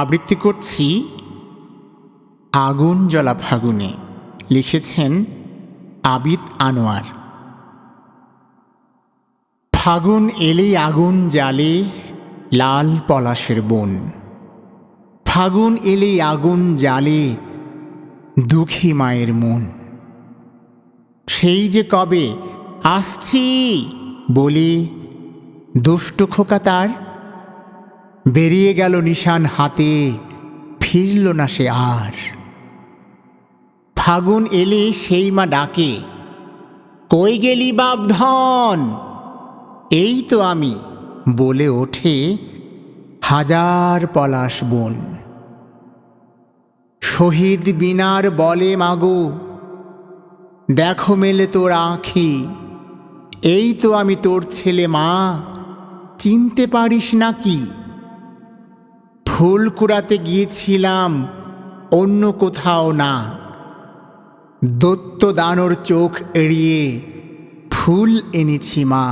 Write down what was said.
আবৃত্তি করছি আগুন জ্বলা ফাগুনে লিখেছেন আবিদ আনোয়ার। ফাগুন এলেই আগুন জ্বালে লাল পলাশের বন। ফাগুন এলেই আগুন জ্বালে দুঃখী মায়ের মন। সেই যে কবে আসছি বলে দুষ্ট খোকা তার বেরিয়ে গেল নিশান হাতে, ফিরল না সে আর। ফাগুন এলে সেই মা ডাকে, কই গেলি বাপধন? এই তো আমি। বলে ওঠে হাজার পলাশ বন। শহীদ বিনার বলে, মাগো, দেখো মেলে তোর আঁখি। এই তো আমি তোর ছেলে মা, চিনতে পারিস নাকি ফুল কুড়াতে গিয়েছিলাম অন্য কোথাও না। দত্ত দানোর চোখ এড়িয়ে ফুল এনেছি মা।